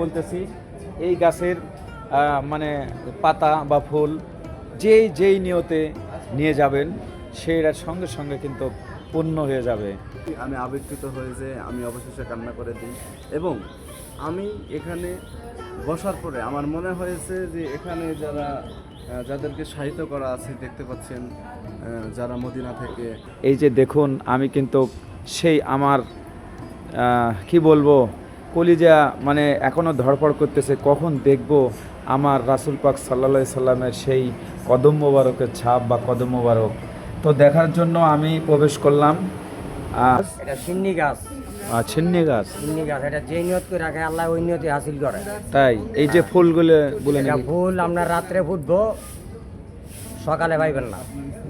বলতেছি এই গাছের মানে পাতা বা ফুল যেই যেই নিয়তে নিয়ে যাবেন সেইটার সঙ্গে সঙ্গে কিন্তু পূর্ণ হয়ে যাবে। আমি আবেগকৃত হয়ে যে আমি অবশেষে কান্না করে দিই। এবং আমি এখানে বসার পরে আমার মনে হয়েছে যে এখানে যারা যাদেরকে সাহিত্য করা আছে দেখতে পাচ্ছেন যারা মদিনা থেকে। এই যে দেখুন আমি কিন্তু সেই আমার কি বলব কলিজা মানে এখনও ধড়ফড় করতেছে কখন দেখব আমার রাসুল পাক সাল্লা সাল্লামের সেই কদম মোবারকের ছাপ বা কদম মোবারক? তো দেখার জন্য আমি প্রবেশ করলাম। আহ, এটা সিন্নি গাছ। ছিন্নি গাছ? গাছ এটা যে নিয়ত করে রাখে আল্লাহ ওই নিয়তে হাসিল করে। তাই? এই যে ফুলগুলো বলে এটা ফুল আপনার রাত্রে ফুটবো সকালে পাইবেন না।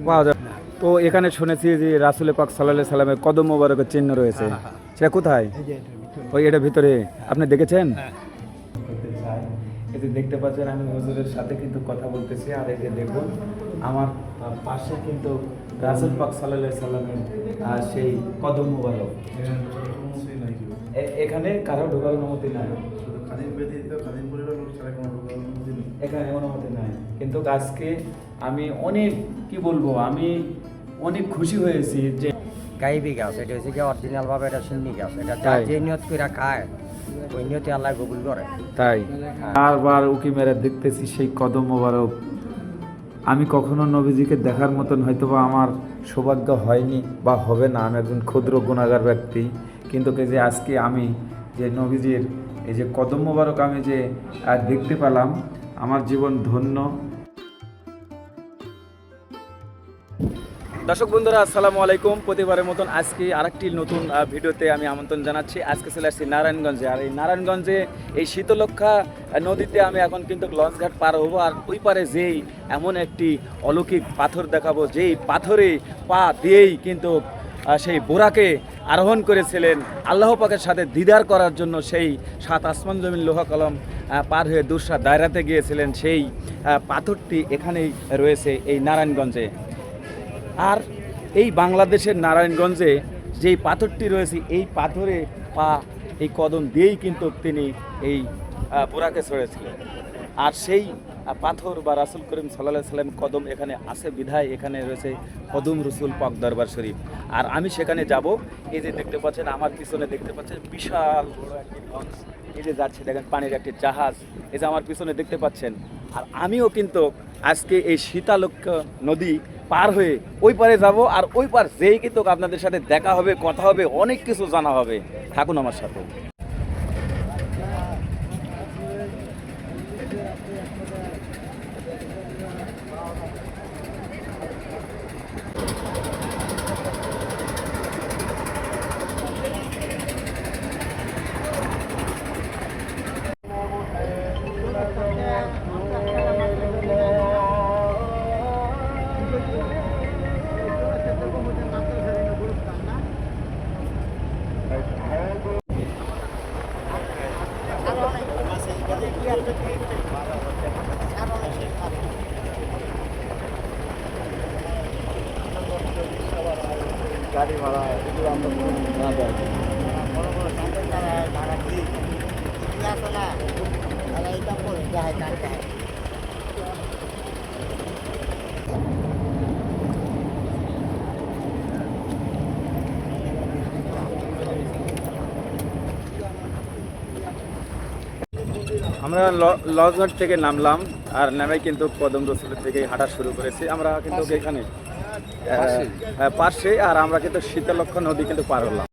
পাওয়া যাবে তো এখানে শুনেছি যে রাসুল পাক সাল্লাহ সাল্লামের কদম মোবারকের চিহ্ন রয়েছে। সেটা কোথায়? ওই এটা ভিতরে আপনি দেখেছেন? এই যে দেখতে পাচ্ছেন আমি হুজুরের সাথে কিন্তু কথা বলতেছি আর এই যে দেখুন আমার পাশে কিন্তু রাসুল পাক সাল্লাহ সাল্লামের সেই কদম মোবারক। এখানে কারও ঢোকার অনুমতি নাই। এখানে অনুমতি নাই। কিন্তু আজকে আমি অনেক কি বলব আমি অনেক খুশি হয়েছি যে গাইবি গাছ এটা হচ্ছে কি অরিজিনাল ভাবে এটা সিন্নি গাছ এটা যা যে নিয়ত করে খায় ওই নিয়তে আল্লাহ কবুল করে। তাই। বারবার উকি মেরে দেখতেছি সেই কদম মোবারক। আমি কখনো নবীজিকে দেখার মতন হয়তো বা আমার সৌভাগ্য হয়নি বা হবে না আমি একজন ক্ষুদ্র গুণাগার ব্যক্তি। কিন্তু যে আজকে আমি যে নবীজির এই যে কদম মোবারক আমি যে দেখতে পেলাম আমার জীবন ধন্য। দর্শক বন্ধুরা, আসসালামু আলাইকুম। প্রতিবারের মতন আজকে আরেকটি নতুন ভিডিওতে আমি আমন্ত্রণ জানাচ্ছি। আজকে চলে আসছি নারায়ণগঞ্জে। আর এই নারায়ণগঞ্জে এই শীতলক্ষা নদীতে আমি এখন কিন্তু লঞ্চঘাট পার হব। আর ওই পারে যেই এমন একটি অলৌকিক পাথর দেখাবো, যেই পাথরে পা দিয়েই কিন্তু সেই বোরাকে আরোহণ করেছিলেন আল্লাহ পাকের সাথে দিদার করার জন্য সেই সাত আসমান জমিন লোহা কলম পার হয়ে দুসরা দায়রাতে গিয়েছিলেন। সেই পাথরটি এখানেই রয়েছে এই নারায়ণগঞ্জে। আর এই বাংলাদেশের নারায়ণগঞ্জে যেই পাথরটি রয়েছে, এই পাথরে পা, এই কদম দিয়েই কিন্তু তিনি এই বোরাকে ছড়েছিলেন। আর সেই পাথর বা রাসুল করিম সাল্লাহ সাল্লাম কদম এখানে আছে, বিধায় এখানে রয়েছে কদম রসুল পাক দরবার শরীফ। আর আমি সেখানে যাব, এই যে দেখতে পাচ্ছেন, আমার পিছনে দেখতে পাচ্ছেন বিশাল বড় একটি লঞ্চ এই যে যাচ্ছে, দেখেন, পানির একটি জাহাজ। এই যে আমার পিছনে দেখতে পাচ্ছেন। আর আমিও কিন্তু আজকে এই শীতালক্ষ নদী পার হয়ে ওই পারে যাব আর ওই পার যেই কিন্তু আপনাদের সাথে দেখা হবে, কথা হবে, অনেক কিছু জানা হবে। থাকুন আমার সাথে। আমরা লজঘাট থেকে নামলাম আর নামে কিন্তু কদম রসুল থেকে হাঁটা শুরু করেছি। আমরা কিন্তু এখানে হ্যাঁ, পাশে আর আমরা কিন্তু শীতলক্ষ নদী কিন্তু পার হলাম।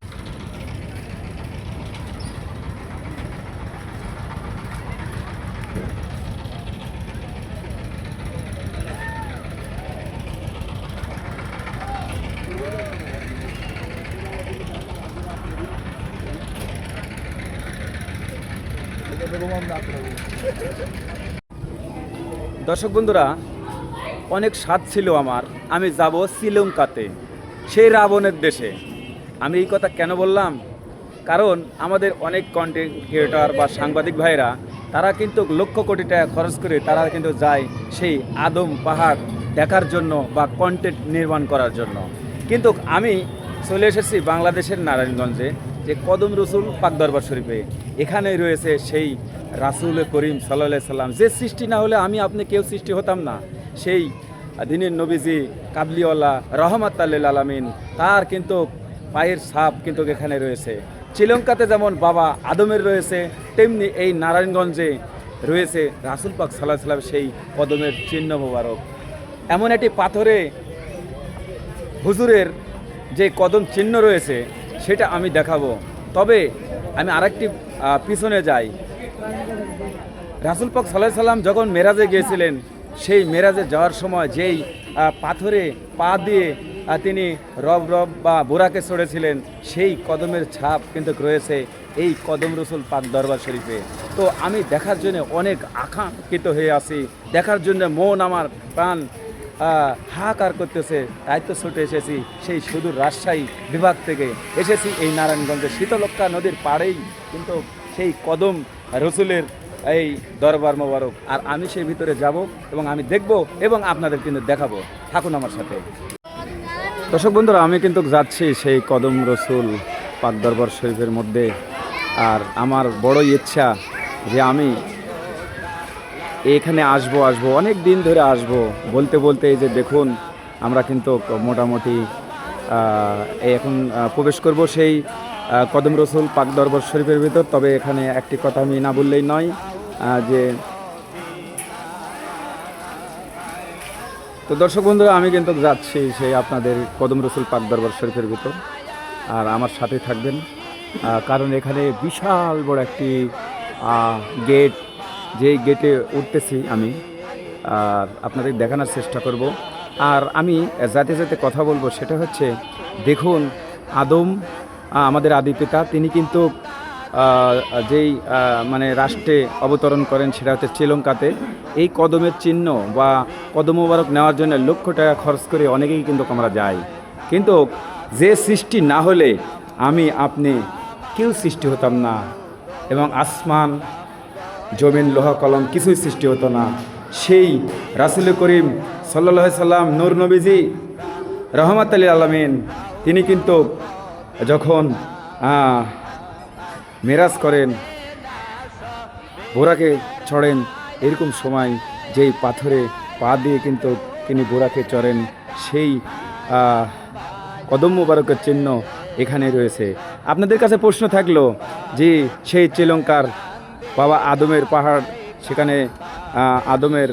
দর্শক বন্ধুরা, অনেক স্বাদ ছিল আমার। আমি যাব শ্রীলঙ্কাতে, সেই রাবণের দেশে। আমি এই কথা কেন বললাম? কারণ আমাদের অনেক কন্টেন্ট ক্রিয়েটর বা সাংবাদিক ভাইরা তারা কিন্তু লক্ষ কোটি টাকা খরচ করে তারা কিন্তু যায় সেই আদম পাহাড় দেখার জন্য বা কন্টেন্ট নির্মাণ করার জন্য। কিন্তু আমি চলে এসেছি বাংলাদেশের নারায়ণগঞ্জে, যে কদম রসুল পাক দরবার শরীফে। এখানেই রয়েছে সেই রাসুল করিম সাল্লাহ সাল্লাম, যে সৃষ্টি না হলে আমি আপনি কেউ সৃষ্টি হতাম না। সেই দিনের নবীজি কাবলিওয়ালা রহমত আল্লিল আলমিন, তার কিন্তু পায়ের সাপ কিন্তু এখানে রয়েছে। শ্রীলঙ্কাতে যেমন বাবা আদমের রয়েছে, তেমনি এই নারায়ণগঞ্জে রয়েছে রাসুল পাক সাল্লাহ সাল্লাম সেই কদমের চিহ্ন মোবারক। এমন একটি পাথরে হুজুরের যে কদম চিহ্ন রয়েছে, সেটা আমি দেখাবো। তবে আমি আরেকটি পিছনে যাই। রাসুল পাক সাল্লাহ সাল্লাম যখন মেরাজে গিয়েছিলেন, সেই মেরাজে যাওয়ার সময় যেই পাথরে পা দিয়ে তিনি রব রব বা বোরাকে চড়েছিলেন সেই কদমের ছাপ কিন্তু রয়েছে এই কদম রসুল পাক দরবার শরীফে। তো আমি দেখার জন্য অনেক আকাঙ্ক্ষিত হয়ে আছি। দেখার জন্য মন আমার প্রাণ হাহাকার করতেছে। তাই তো ছুটে এসেছি সেই সুদূর রাজশাহী বিভাগ থেকে। এসেছি এই নারায়ণগঞ্জের শীতলক্ষা নদীর পাড়েই। কিন্তু সেই কদম রসুলের এই দরবার মোবারক। আর আমি সেই ভিতরে যাব এবং আমি দেখব এবং আপনাদের কিন্তু দেখাবো। থাকুন আমার সাথে। দর্শক বন্ধুরা, আমি কিন্তু যাচ্ছি সেই কদম রসুল পাক দরবার শরীফের মধ্যে। আর আমার বড় ইচ্ছা যে আমি এখানে আসব আসব, অনেক দিন ধরে আসব। বলতে বলতে এই যে দেখুন, আমরা কিন্তু মোটামুটি এখন প্রবেশ করব সেই কদম রসুল পাক দরবার শরীফের ভিতর। তবে এখানে একটি কথা আমি না বললেই নয় যে তো দর্শক বন্ধুরা, আমি কিন্তু যাচ্ছি সেই আপনাদের কদম রসুল পাক দরবার শরীফের ভিতর। আর আমার সাথে থাকবেন কারণ এখানে বিশাল বড় একটি গেট যেই গেটে উঠতেছি আমি, আর আপনাদের দেখানোর চেষ্টা করব। আর আমি যাতে যাতে কথা বলব, সেটা হচ্ছে, দেখুন আদম আমাদের আদি পিতা, তিনি কিন্তু যেই মানে রাষ্ট্রে অবতরণ করেন সেটা হচ্ছে শ্রীলঙ্কাতে। এই কদমের চিহ্ন বা কদম মোবারক নেওয়ার জন্য লক্ষ টাকা খরচ করে অনেকেই কিন্তু আমরা যাই কিন্তু যে সৃষ্টি না হলে আমি, আপনি কেউ সৃষ্টি হতাম না এবং আসমান, জমিন, লোহা, কলম কিছুই সৃষ্টি হতো না। সেই রাসুল করিম সাল্লাহ সাল্লাম, নূর নবীজি রহমত আলী আলমিন, তিনি কিন্তু যখন মেরাজ করেন, বোরাকে চড়েন এরকম সময় যেই পাথরে পা দিয়ে কিন্তু তিনি বোরাকে চড়েন, সেই কদম মুবারকের চিহ্ন এখানে রয়েছে। আপনাদের কাছে প্রশ্ন থাকল যে সেই শ্রীলঙ্কার বাবা আদমের পাহাড় সেখানে আদমের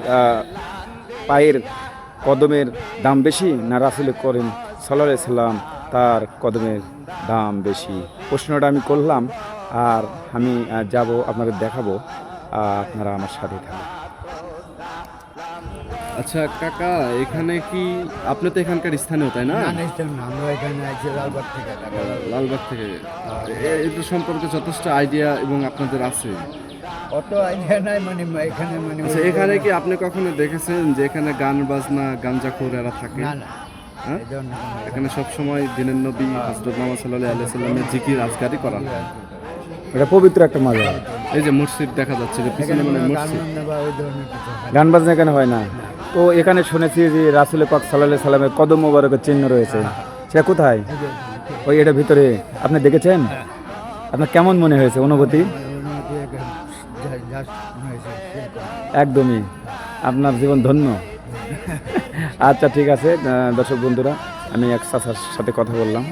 পায়ের কদমের দাম বেশি না রাসুল করিম সাল্লাহ সাল্লাম তার কদমের দাম বেশি? প্রশ্নটা আমি করলাম। আর আমি যাব আপনাদের দেখাবো আপনারা আমার সাথে থাকুন আচ্ছা কাকা এখানে কি আপনি তো এখানকার স্থানীয় তাই না? না নিশ্চয় না আমরা এখানে আছি লালবাগ থেকে লালবাগ থেকে। এ- সম্পর্কে যথেষ্ট আইডিয়া এবং আপনাদের আছে। অত আইডিয়া নাই মানে এখানে মানে আচ্ছা এখানে কি আপনি কখনো দেখেছেন যে এখানে গান বাজনা গাঞ্জাখোর এরা থাকে? না না হ্যাঁ? এখানে সবসময় দিনের নবী হজরত মোহাম্মদ সাল্লাহ আলিয়া সাল্লামের জিকির আজগারি করা হয়। এটা পবিত্র একটা মজা এই যে মসজিদ দেখা যাচ্ছে যে পিছনে মানে গান মসজিদ। বাজনা হয়। গান এখানে হয় না। তো এখানে শুনেছি যে রাসুল পাক সাল্লাহ সাল্লামের কদম মোবারকের চিহ্ন রয়েছে। সেটা কোথায়? ওই এটা ভিতরে। আপনি দেখেছেন? আপনার কেমন মনে হয়েছে? অনুভূতি। একদমই। আপনার জীবন ধন্য। আচ্ছা ঠিক আছে দর্শক বন্ধুরা আমি এক চাচার সাথে কথা বললাম।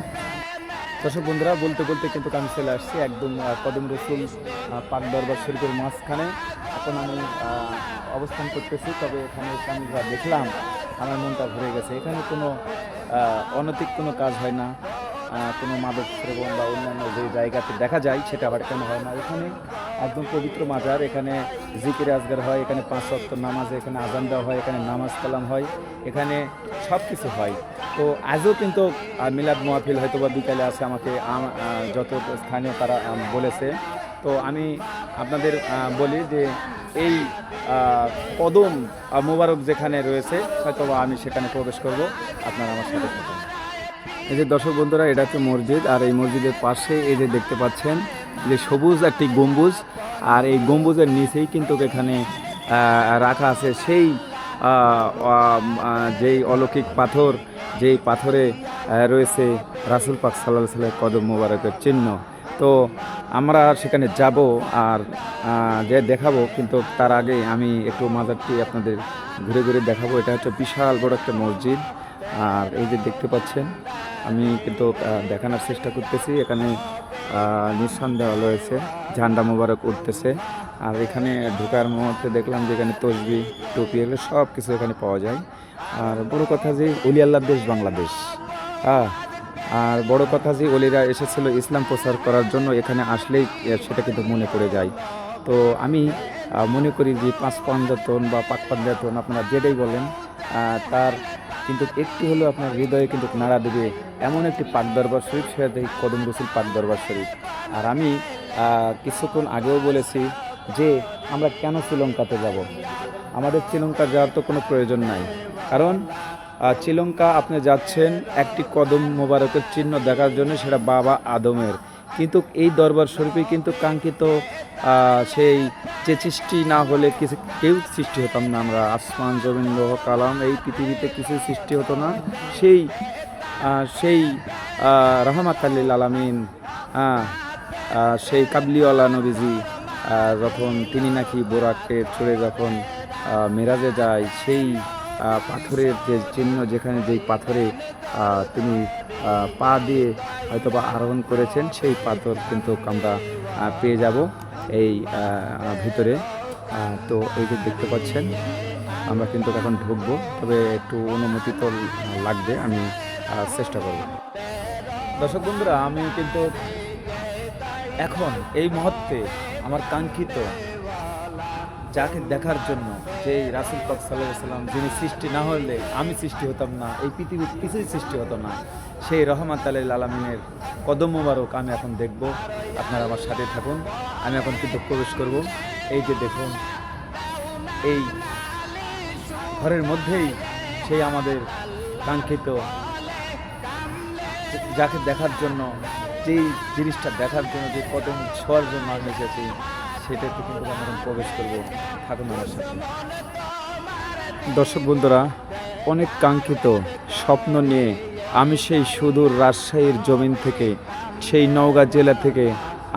দর্শক বন্ধুরা, বলতে বলতে কিন্তু আমি চলে আসছি একদম কদম রসুল পাক দরবার শরীফের মাঝখানে। এখন আমি অবস্থান করতেছি, তবে এখানে আমি যা দেখলাম, আমার মনটা ভরে গেছে। এখানে কোনো অনৈতিক কোনো কাজ হয় না কোনো মাদক সেবন বা অন্যান্য যে জায়গাতে দেখা যায়, সেটা আবার কেন হয় না? এখানে একদম পবিত্র মাজার, এখানে জিকির আজগার হয়, এখানে পাঁচ অক্ট নামাজ, এখানে আজান দেওয়া হয়, এখানে নামাজ কালাম হয়, এখানে সব কিছু হয়। তো আজও কিন্তু মিলাদ মোয়াফিল হয়তো বা বিকালে আছে, আমাকে যত স্থানীয় তারা বলেছে। তো আমি আপনাদের বলি যে এই কদম মোবারক যেখানে রয়েছে হয়তো আমি সেখানে প্রবেশ করব। আপনারা আমার সাথে এই যে দর্শক বন্ধুরা, এটা হচ্ছে মসজিদ, আর এই মসজিদের পাশে এই যে দেখতে পাচ্ছেন যে সবুজ একটি গম্বুজ, আর এই গম্বুজের নিচেই কিন্তু এখানে রাখা আছে সেই যেই অলৌকিক পাথর, যেই পাথরে রয়েছে রাসুল পাক সাল্লাহ সাল্লাহ কদম মোবারকের চিহ্ন। তো আমরা সেখানে যাব আর যে দেখাবো, কিন্তু তার আগে আমি একটু মাজারটি আপনাদের ঘুরে ঘুরে দেখাবো। এটা হচ্ছে বিশাল বড় একটা মসজিদ। আর এই যে দেখতে পাচ্ছেন, আমি কিন্তু দেখানোর চেষ্টা করতেছি। এখানে নিঃসান দেওয়া রয়েছে, ঝান্ডা মোবারক উঠতেছে। আর এখানে ঢোকার মুহূর্তে দেখলাম যে এখানে তসবি, টুপি এগুলো সব কিছু এখানে পাওয়া যায়। আর বড় কথা যে অলি দেশ বাংলাদেশ। হ্যাঁ আর বড় কথা যে অলিরা এসেছিল ইসলাম প্রচার করার জন্য, এখানে আসলেই সেটা কিন্তু মনে পড়ে যায়। তো আমি মনে করি যে পাঁচ পাঞ্জাতন বা পাক পাঞ্জাতন আপনারা যেটাই বলেন তার কিন্তু একটু হলেও আপনার হৃদয়ে কিন্তু নাড়া দেবে এমন একটি পাক দরবার শরীফ, সেটা কদম রসুল পাক দরবার শরীফ। আর আমি কিছুক্ষণ আগেও বলেছি যে আমরা কেন শ্রীলঙ্কাতে যাব? আমাদের শ্রীলঙ্কা যাওয়ার তো কোনো প্রয়োজন নাই। কারণ শ্রীলঙ্কা আপনি যাচ্ছেন একটি কদম মোবারকের চিহ্ন দেখার জন্য, সেটা বাবা আদমের। কিন্তু এই দরবার শরীফে কিন্তু কাঙ্ক্ষিত সেই যে সৃষ্টি না হলে কিছু, কেউ সৃষ্টি হতাম না আমরা। আসমান, জমিন, লোহ, কালাম, এই পৃথিবীতে কিছু সৃষ্টি হতো না। সেই সেই রহমাত আল্লিল আলামিন সেই কাবলিওয়ালা নবীজি যখন তিনি নাকি বোরাককে চড়ে যখন মেরাজে যায়, সেই পাথরের যে চিহ্ন যেখানে যেই পাথরে তিনি পা দিয়ে হয়তো বা আরোহণ করেছেন, সেই পাথর কিন্তু আমরা পেয়ে যাব এই ভিতরে। তো এই যে দেখতে পাচ্ছেন, আমরা কিন্তু এখন ঢুকবো, তবে একটু অনুমতি তো লাগবে, আমি চেষ্টা করব। দর্শক বন্ধুরা, আমি কিন্তু এখন এই মুহূর্তে আমার কাঙ্ক্ষিত যাকে দেখার জন্য যে রাসুল পাক সাল্লাহ সাল্লাম যিনি সৃষ্টি না হলে আমি সৃষ্টি হতাম না, এই পৃথিবীর কিছুই সৃষ্টি হতো না। সেই রহমাত আলী আলমিনের কদম মোবারক আমি এখন দেখব। আপনারা আমার সাথে থাকুন। আমি এখন কিন্তু প্রবেশ করব। এই যে দেখুন, এই ঘরের মধ্যেই সেই আমাদের কাঙ্ক্ষিত যাকে দেখার জন্য, যেই জিনিসটা দেখার জন্য, যে কদম ছোঁয়ার জন্য আমি এসেছি সেটাতে কিন্তু আমি এখন প্রবেশ করব থাকুন আমার সাথে। দর্শক বন্ধুরা, অনেক কাঙ্ক্ষিত স্বপ্ন নিয়ে আমি সেই সুদূর রাজশাহীর জমিন থেকে, সেই নওগাঁ জেলা থেকে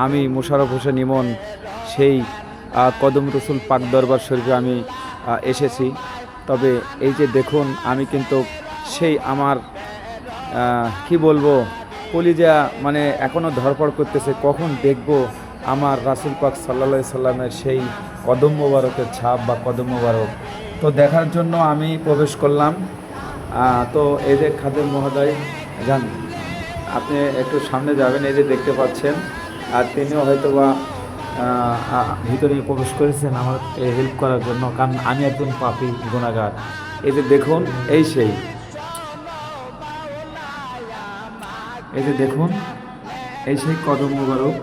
আমি মোশারফ হোসেন ইমন, সেই কদম রসুল পাক দরবার শরীফে আমি এসেছি। তবে এই যে দেখুন, আমি কিন্তু সেই আমার কি বলব, কলিজা মানে এখনও ধরপড় করতেছে, কখন দেখব আমার রাসুল পাক সাল্লা সাল্লামের সেই কদম মোবারকের ছাপ বা কদম মোবারক। তো দেখার জন্য আমি প্রবেশ করলাম। তো এই যে খাদের মহোদয়, যান, আপনি একটু সামনে যাবেন, এই যে দেখতে পাচ্ছেন, আর তিনিও হয়তো বা ভিতরে প্রবেশ করেছেন আমার হেল্প করার জন্য, কারণ আমি একজন পাপি গুণাগার। এই যে দেখুন, এই সেই। এই যে দেখুন, এই সেই কদম মোবারক।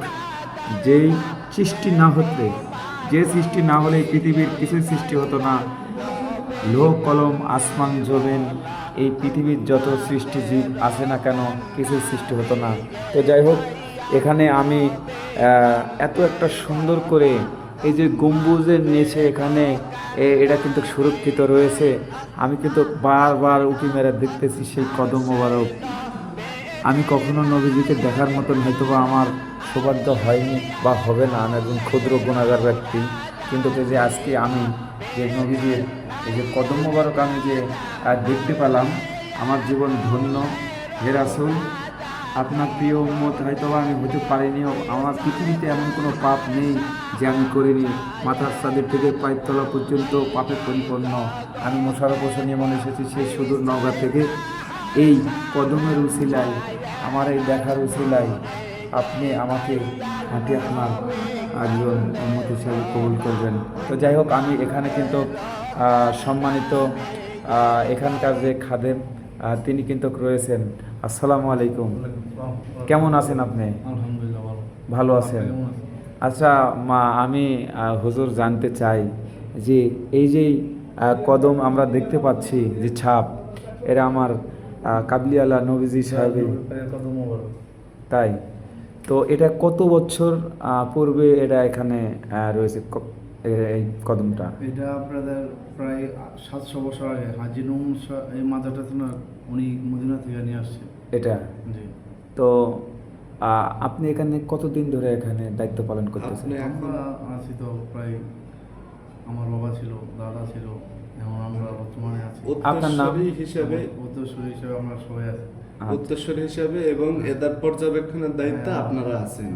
যেই সৃষ্টি না হতে, যে সৃষ্টি না হলে পৃথিবীর কিছুই সৃষ্টি হতো না। লোহ, কলম, আসমান, জমিন, এই পৃথিবীর যত সৃষ্টি জীব আছে না কেন কিছুই সৃষ্টি হতো না। তো যাই হোক, এখানে আমি এত একটা সুন্দর করে এই যে গম্বুজের নিচে এখানে এটা কিন্তু সুরক্ষিত রয়েছে। আমি কিন্তু বারবার উঁকি মেরে দেখতেছি সেই কদম আমি কখনো নবীজিকে দেখার মতন হয়তো আমার সৌভাগ্য হয়নি বা হবে না। আমি একজন ক্ষুদ্র গুণাগার ব্যক্তি। কিন্তু যে আজকে আমি যে নবীজির এই যে কদম মোবারক আমি যে দেখতে পেলাম, আমার জীবন ধন্য। হে রাসূল, আপনার প্রিয় মত হয়তো আমি হতে পারিনি আমার পৃথিবীতে এমন কোনো পাপ নেই যে আমি করিনি। মাথার সাদের থেকে পায়ের তলা পর্যন্ত পাপে পরিপূর্ণ। আমি মোশারফ হোসেন মনে এসেছি সেই সুদূর নওগাঁ থেকে। এই কদমের উসিলায়, আমার এই দেখার উসিলায় আপনি আমাকে হাঁটি আপনার একজন উন্মত হিসাবে কবুল করবেন। তো যাই হোক আমি এখানে কিন্তু সম্মানিত এখানকার যে খাদেম তিনি কিন্তু রয়েছেন। আসসালামু আলাইকুম। কেমন আছেন আপনি? ভালো। আছেন? আচ্ছা মা আমি হুজুর জানতে চাই যে এই যে কদম আমরা দেখতে পাচ্ছি যে ছাপ এরা আমার আহ, কাবলিওয়ালা নবীজি সাহেবের তাই। তো এটা কত বছর পূর্বে এটা এখানে আহ, রয়েছে এই কদমটা? এটা আপনাদের প্রায় সাতশো বছর আগে হাজি নমুন এই মাজারটা তো না উনি মদিনা থেকে নিয়ে আসছে এটা? জি। তো আপনি এখানে কতদিন ধরে এখানে দায়িত্ব পালন করতেছেন? এখন আমরা আছি তো প্রায় আমার বাবা ছিল দাদা ছিল এখন আমরা বর্তমানে আছি। আপনার নাম? হিসেবে উত্তরসূরি হিসেবে আমরা সবাই আছি। উত্তরসূরি হিসেবে এবং এদের পর্যবেক্ষণের দায়িত্ব হ্যাঁ। আপনারা আছেন।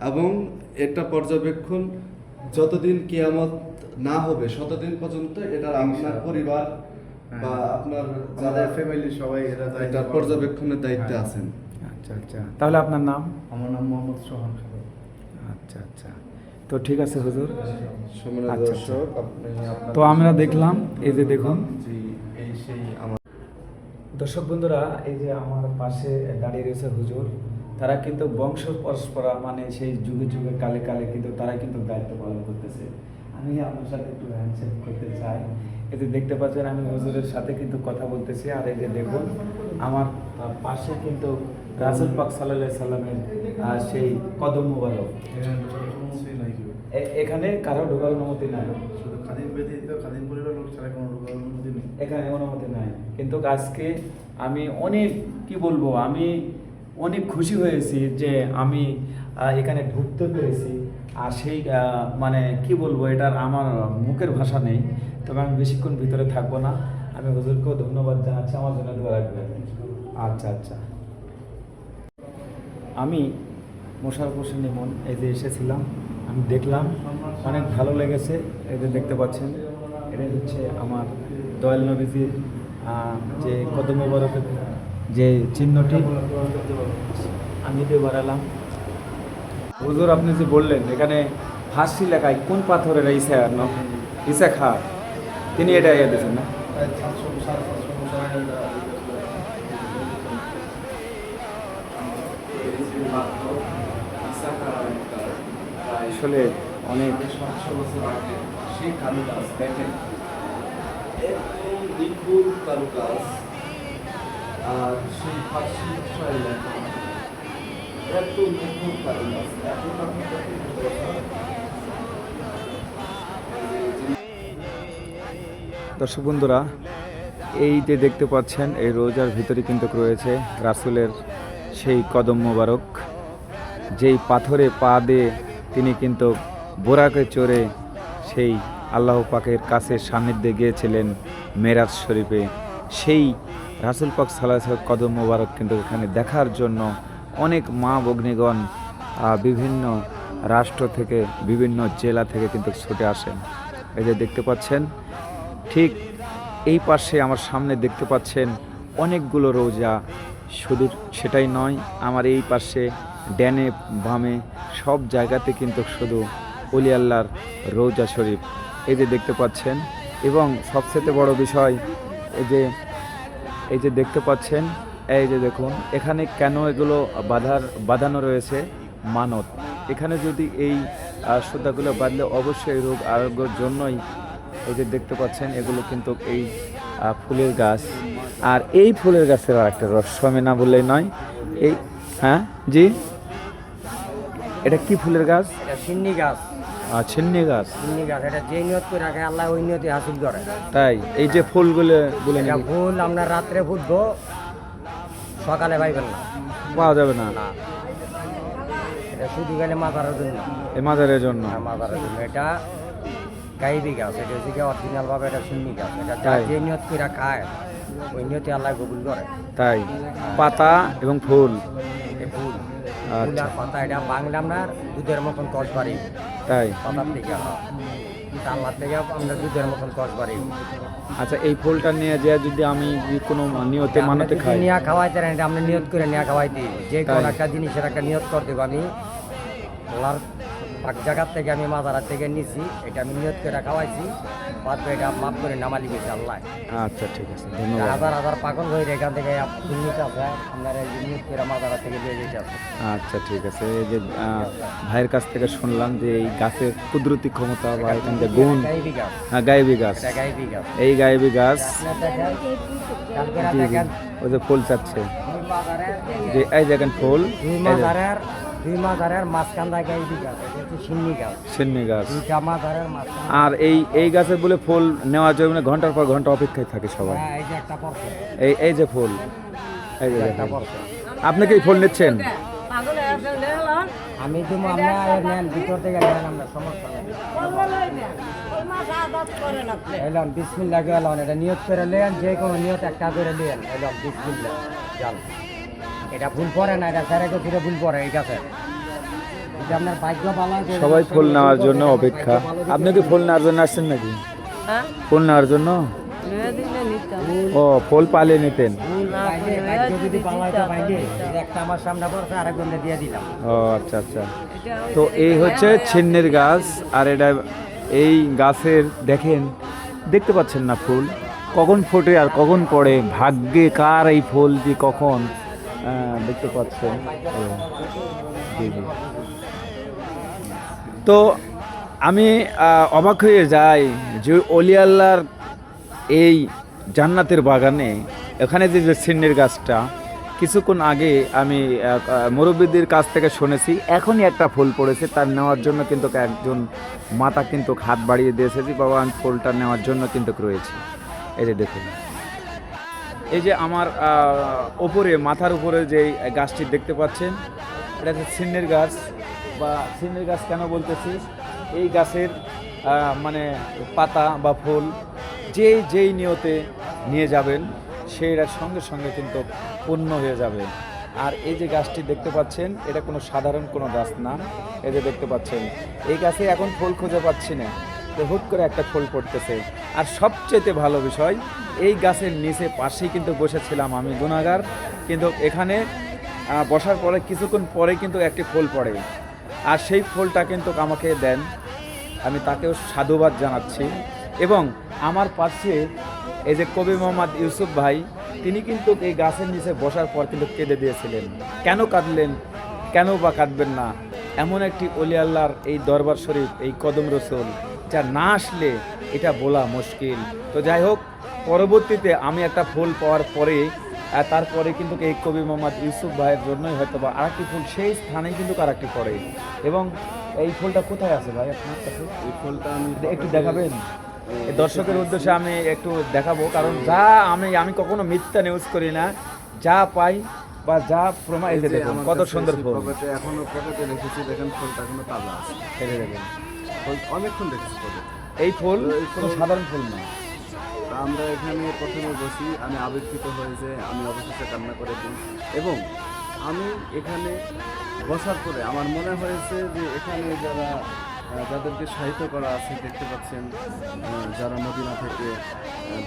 এবং এটা পর্যবেক্ষণ যতদিন কিয়ামত না হবে ততদিন পর্যন্ত এটা আপনার পরিবার হ্যাঁ। বা আপনার যারা ফ্যামিলি সবাই এরা এটা পর্যবেক্ষণের দায়িত্বে হ্যাঁ। আছেন। আচ্ছা আচ্ছা। তাহলে আপনার নাম? আমার নাম মোহাম্মদ সোহান খান আচ্ছা আচ্ছা। তো ঠিক আছে হুজুর। সম্মানিত আচ্ছা, দর্শক আপনি আপনার তো আমরা দেখলাম এই যে দেখুন। জি এই সেই আমার দর্শক বন্ধুরা, এই যে আমার পাশে দাঁড়িয়ে রয়েছে হুজুর, তারা কিন্তু বংশ পরস্পরা মানে সেই যুগে যুগে, কালে কালে কিন্তু তারা কিন্তু দায়িত্ব পালন করতেছে। আমি আপনার সাথে একটু হ্যান্ডশেক করতে চাই। যে দেখতে পাচ্ছেন, আমি হুজুরের সাথে কিন্তু কথা বলতেছি। আর এই যে দেখুন, আমার পাশে কিন্তু রাসুল পাক সাল্লাহ সাল্লামের সেই কদম মোবারক। এখানে কারও ঢোকার অনুমতি নাই। শুধু খাদিম ব্যতীত খাদিম পরিবার লোক ছাড়া কোনো ঢোকার অনুমতি নেই। এখানে অনুমতি নাই। কিন্তু আজকে আমি অনেক কি বলব আমি অনেক খুশি হয়েছি যে আমি এখানে ঢুকতে পেরেছি। আর সেই মানে কি বলব এটার আমার মুখের ভাষা নেই। তবে আমি বেশিক্ষণ ভিতরে থাকব না। আমি হুজুরকেও ধন্যবাদ জানাচ্ছি আমার জন্য দোয়া রাখবেন। আচ্ছা আচ্ছা। আমি মোশারফ হোসেন ইমন এই যে এসেছিলাম। আমি দেখলাম, অনেক ভালো লেগেছে। এদের দেখতে পাচ্ছেন এটা হচ্ছে আমার দয়াল নবীজির যে কদম বরফের যে চিহ্নটি। আমি দিয়ে বাড়ালাম। হুজুর, আপনি যে বললেন, এখানে ফার্সি লেখায় কোন পাথরের ইসা ইসা খা? তিনি এটা ইয়ে দিয়েছেন না? আসলে অনেক সাতশো বছর সেই কারুকাজ দেখেন এত নিখুঁত কারুকাজ আর সেই ফার্সি ভাষায় লেখা এত নিখুঁত কারুকাজ এখন দর্শক বন্ধুরা এই যে দেখতে পাচ্ছেন এই রোজার ভিতরে কিন্তু রয়েছে রাসুলের সেই কদম মোবারক। যেই পাথরে পা দিয়ে তিনি কিন্তু বোরাকে চড়ে সেই আল্লাহ পাকের কাছে সান্নিধ্যে গিয়েছিলেন মেরাজ শরীফে। সেই রাসুল পাক সাল্লাহ কদম মোবারক কিন্তু এখানে দেখার জন্য অনেক মা ভগ্নিগণ বিভিন্ন রাষ্ট্র থেকে, বিভিন্ন জেলা থেকে কিন্তু ছুটে আসেন। এই যে দেখতে পাচ্ছেন, ঠিক এই পাশে আমার সামনে দেখতে পাচ্ছেন অনেকগুলো রোজা। শুধু সেটাই নয়, আমার এই পাশে ড্যানে, বামে, সব জায়গাতে কিন্তু শুধু অলি আল্লাহর রোজা শরীফ। এই যে দেখতে পাচ্ছেন, এবং সবচেয়ে বড় বিষয়, এই যে এই যে দেখতে পাচ্ছেন, এই যে দেখুন, এখানে কেন এগুলো বাধার, বাঁধানো রয়েছে? মানত। এখানে যদি এই সুতাগুলো বাঁধলে অবশ্যই রোগ আরোগ্যর জন্যই এই যে দেখতে পাচ্ছেন, এগুলো কিন্তু এই ফুলের গাছ। আর এই ফুলের গাছের আর একটা রহস্য না বললেই নয়। এই হ্যাঁ? জি? এটা কি ফুলের গাছ? এটা সিন্নি গাছ। আহ, ছিন্নি গাছ। সিন্নি গাছ এটা যে নিয়ত করে রাখে আল্লাহ ওই নিয়তি হাসিল করে। তাই এই যে ফুলগুলো বলে এটা ফুল আপনার রাত্রে ফুটবো সকালে পাইবেন না। পাওয়া যাবে না। না। এটা শুধু গেলে মাথার জন্য। এই মাজারের জন্য। আর মাথার জন্য। এটা গাইবি গাছ এটা হচ্ছে কি অরিজিনাল ভাবে এটা সিন্নি গাছ। এটা যা তাই। যে নিয়ত করে খায় ওই নিয়তি আল্লাহ কবুল করে। তাই পাতা এবং ফুল। এই ফুল। ফুল আচ্ছা পাতা এটা বাংলা আপনার দুধের মতন কষ বাড়ি। তাই? পাতার থেকে। থেকে আমরা দুধের মতন কষ বাড়ি। আচ্ছা এই ফুলটা নিয়ে যে যদি আমি কোনো নিয়তে মানতে খাই। নিয়ে খাওয়াইতে রাখেন আমরা নিয়ত করে নিয়ে খাওয়াই দিই যে কোনো একটা জিনিসের একটা নিয়ত করে দেবো আমি। পাক জায়গার থেকে আমি মাদারার থেকে নিছি এটা আমি নিয়ত করে খাওয়াইছি। বাদ এটা মাফ করে নামালি গেছে আল্লাহ। আচ্ছা ঠিক আছে ধন্যবাদ। হাজার হাজার পাগল হয়ে এখান থেকে নিতে আছে আপনারা এই নিয়ত করে মাদারা থেকে দিয়ে যেতে আছে আচ্ছা ঠিক আছে এই যে ভাইয়ের কাছ থেকে শুনলাম যে এই গাছের কুদরতি ক্ষমতা বা এখান থেকে গুণ হ্যাঁ, গায়েবী গাছ। এই গায়েবী গাছ ওই যে ফুল চাচ্ছে। যে এই দেখেন ফুল। দুই এই যে মাদারের দুই মাদারের মাঝখানটা গাইবি গাছ এটা হচ্ছে সিন্নি গাছ। সিন্নি গাছ। দুইটা মাদারের মাঝখান আর এই এই গাছের বলে ফুল নেওয়ার জন্য ঘণ্টার পর ঘণ্টা অপেক্ষায় থাকে সবাই। হ্যাঁ, এই যে একটা পড়ছে এই এই যে ফুল। এই যে একটা দেখেন আপনি কি ফুল নিচ্ছেন? আমি আপনি আয়ের নেন ভিতর থেকে নেন আমরা সমস্যা নেই। এলাম বিসমিল্লা গেলাম এটা নিয়ত করে যে কোনো নিয়ত একটা করে এলাম যান। এটা ভুল পড়ে না এটা স্যারে ফিরে ভুল পড়ে এই গাছে এটা আপনার ভাগ্য ভালো আছে। সবাই ফুল নেওয়ার জন্য অপেক্ষা। আপনি কি ফুল নেওয়ার জন্য আসছেন নাকি? ফুল নেওয়ার জন্য? ও ফুল পালিয়ে নিতেন। হয় যে ও আচ্ছা আচ্ছা। তো এই হচ্ছে ছিন্নের গাছ আর এটা এই গাছের দেখেন দেখতে পাচ্ছেন না ফুল? কখন ফোটে আর কখন পড়ে? ভাগ্যে কার এই ফুল ফুলটি কখন? দেখতে পাচ্ছেন। তো আমি অবাক হয়ে যাই যে অলিয়াল্লার এই জান্নাতের বাগানে, এখানে যে সিন্নির গাছটা, কিছুক্ষণ আগে আমি মুরব্বীদের কাছ থেকে শুনেছি, এখনই একটা ফুল পড়েছে, তার নেওয়ার জন্য কিন্তু একজন মাতা কিন্তু হাত বাড়িয়ে দিয়েছে, যে বাবা আমি ফুলটা নেওয়ার জন্য কিন্তু রয়েছে এই যে দেখুন এই যে আমার ওপরে, মাথার উপরে যে গাছটি দেখতে পাচ্ছেন, এটা হচ্ছে সিন্নের গাছ। বা সিন্নের গাছ কেন বলতেছি? এই গাছের মানে পাতা বা ফুল যে যেই নিয়তে নিয়ে যাবেন সেইটার সঙ্গে সঙ্গে কিন্তু পূর্ণ হয়ে যাবে। আর এই যে গাছটি দেখতে পাচ্ছেন, এটা কোনো সাধারণ কোনো গাছ না। এই যে দেখতে পাচ্ছেন, এই গাছে এখন ফুল খুঁজে পাচ্ছি না। হুট করে একটা ফুল পড়তেছে। আর সবচেয়ে ভালো বিষয়, এই গাছের নিচে পাশেই কিন্তু বসেছিলাম আমি গুণাগার। কিন্তু এখানে বসার পরে, কিছুক্ষণ পরে কিন্তু একটি ফুল পড়ে। আর সেই ফুলটা কিন্তু আমাকে দেন। আমি তাকেও সাধুবাদ জানাচ্ছি। এবং আমার পাশে এই যে কবি মোহাম্মদ ইউসুফ ভাই, তিনি কিন্তু এই গাছের নিচে বসার পর কিন্তু কেঁদে দিয়েছিলেন। কেন কাঁদলেন? কেন বা কাঁদবেন না? এমন একটি অলি আল্লাহর এই দরবার শরীফ, এই কদম রসুল। যা না আসলে এটা বলা মুশকিল। তো যাই হোক পরবর্তীতে আমি একটা ফুল পাওয়ার পরে তারপরে কিন্তু এই কবি মোহাম্মদ ইউসুফ ভাইয়ের জন্যই হয়তো বা আরেকটি ফুল সেই স্থানেই কিন্তু আরেকটি পড়ে। এবং এই ফুলটা কোথায় আছে ভাই আপনার কাছে? এই ফুলটা আমি একটু দেখাবেন? দর্শকের উদ্দেশ্যে আমি একটু দেখাবো কারণ যা আমি আমি কখনো মিথ্যা নিউজ করি না। যা পাই বা যা প্রমাণ কত সুন্দর ফুল। এখনও পকেটে রেখেছি দেখেন ফুলটা এখনও তাজা আছে। দেখুন। অনেকক্ষণ দেখেছি এই ফুল এই কোনো সাধারণ ফুল না? আমরা এখানে প্রথমে বসি আমি আবেগকৃত হয়ে যে আমি অবশেষে কান্না করে দিই। এবং আমি এখানে বসার পরে আমার মনে হয়েছে যে এখানে যারা যাদেরকে সাহিত্য করা আছে দেখতে পাচ্ছেন যারা মদিনা থেকে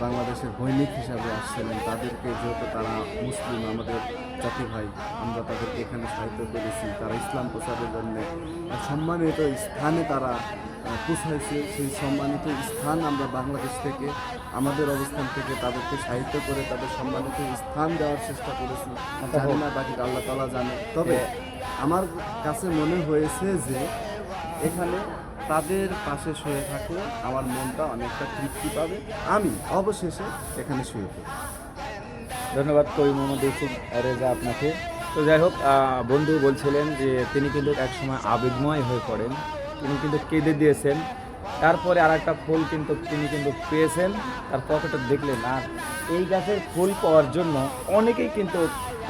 বাংলাদেশের বৈনিক হিসাবে আসছিলেন তাদেরকে যেহেতু তারা মুসলিম আমাদের জাতি ভাই আমরা তাদেরকে এখানে সাহিত্য করেছি তারা ইসলাম প্রচারের জন্য সম্মানিত স্থানে তারা পৌঁছাইছে। সেই সম্মানিত স্থান আমরা বাংলাদেশ থেকে আমাদের অবস্থান থেকে তাদেরকে সাহিত্য করে তাদের সম্মানিত স্থান দেওয়ার চেষ্টা করেছি। জানি না বাকি আল্লাহ তালা জানে। তবে আমার কাছে মনে হয়েছে যে এখানে তাদের পাশে শুয়ে থাকলে আমার মনটা অনেকটা তৃপ্তি পাবে। আমি অবশেষে এখানে শুয়ে পড়ি। ধন্যবাদ কবি মোহাম্মদ ইউসুফ রেজা আপনাকে। তো যাই হোক বন্ধু বলছিলেন যে তিনি কিন্তু একসময় আবেগময় হয়ে পড়েন। তিনি কিন্তু কেঁদে দিয়েছেন। তারপরে আর একটা ফুল কিন্তু তিনি কিন্তু পেয়েছেন। তার পকেটে দেখলেন, আর এই গাছের ফুল পাওয়ার জন্য অনেকেই কিন্তু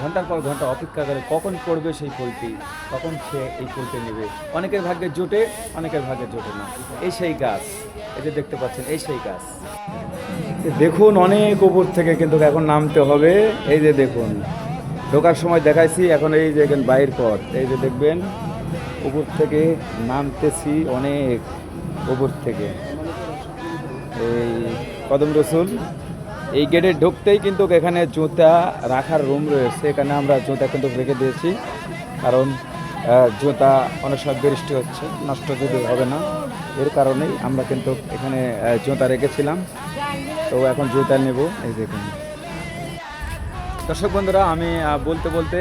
ঘণ্টার পর ঘণ্টা অপেক্ষা করে কখন পড়বে সেই ফুলটি তখন সে এই ফুলটি নেবে। অনেকের ভাগ্যে জোটে, অনেকের ভাগ্যে জোটে না। এই সেই গাছ, এই যে দেখতে পাচ্ছেন, এই সেই গাছ। দেখুন অনেক উপর থেকে কিন্তু এখন নামতে হবে। এই যে দেখুন, ঢোকার সময় দেখাইছি, এখন এই যে এখানে বাইর পথ। এই যে দেখবেন, উপর থেকে নামতেছি অনেক উপর থেকে। এই কদম রসুল এই গেটে ঢুকতেই কিন্তু এখানে জুতা রাখার রুম রয়েছে। এখানে আমরা জুতা কিন্তু রেখে দিয়েছি। কারণ জুতা অনেক সময় বৃষ্টি হচ্ছে, নষ্ট যদি হবে না। এর কারণেই আমরা কিন্তু এখানে জুতা রেখেছিলাম। তো এখন জুতা নেব, এই দেখুন। দর্শক বন্ধুরা, আমি বলতে বলতে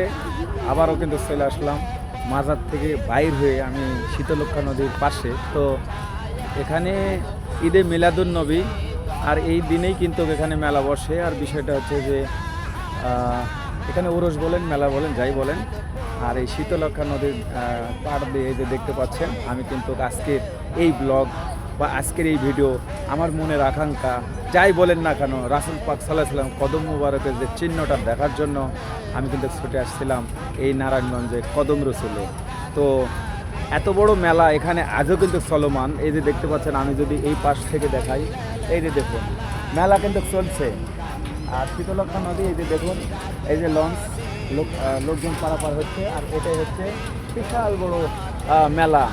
আবারও কিন্তু চলে আসলাম মাজার থেকে বাইর হয়ে আমি শীতলক্ষা নদীর পাশে। তো এখানে ঈদে মিলাদুন নবী আর এই দিনেই কিন্তু এখানে মেলা বসে। আর বিষয়টা হচ্ছে যে এখানে ওরস বলেন, মেলা বলেন, যাই বলেন, আর এই শীতলক্ষা নদীর পাড় দিয়ে যে দেখতে পাচ্ছেন, আমি কিন্তু আজকের এই ব্লগ বা আজকের এই ভিডিও আমার মনের আকাঙ্ক্ষা, যাই বলেন না কেন, রাসুল পাক সাল্লাহ সাল্লাম কদম মুবারকের যে চিহ্নটা দেখার জন্য আমি কিন্তু ছুটে আসছিলাম এই নারায়ণগঞ্জে কদম রসুলে। তো, এত বড় মেলা এখানে আজও কিন্তু চলমান। এই যে দেখতে পাচ্ছেন, আমি যদি এই পাশ থেকে দেখাই এই যে দেখুন, মেলা কিন্তু চলছে। আর শীতলক্ষা নদী, এই যে দেখুন, এই যে লঞ্চ, লোক লোকজন পারাপার হচ্ছে, আর এটাই হচ্ছে বিশাল বড় মেলা।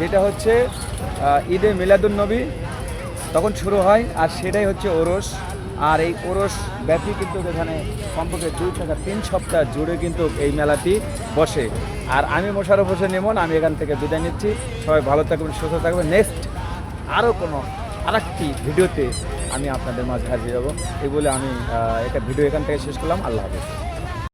যেটা হচ্ছে ঈদে মিলাদুন নবী তখন শুরু হয়, আর সেটাই হচ্ছে ওরস। আর এই ওরস ব্যাপী কিন্তু এখানে কমপক্ষে দুই থেকে তিন সপ্তাহ জুড়ে কিন্তু এই মেলাটি বসে। আর আমি মোশারফ হোসেন ইমন, আমি এখান থেকে বিদায় নিচ্ছি। সবাই ভালো থাকবেন, সুস্থ থাকবেন। নেক্সট আরও কোনো আরেকটি ভিডিওতে আমি আপনাদের মাঝে হাজির হব। এই বলে আমি একটা ভিডিও এখান থেকে শেষ করলাম। আল্লাহ হাফেজ।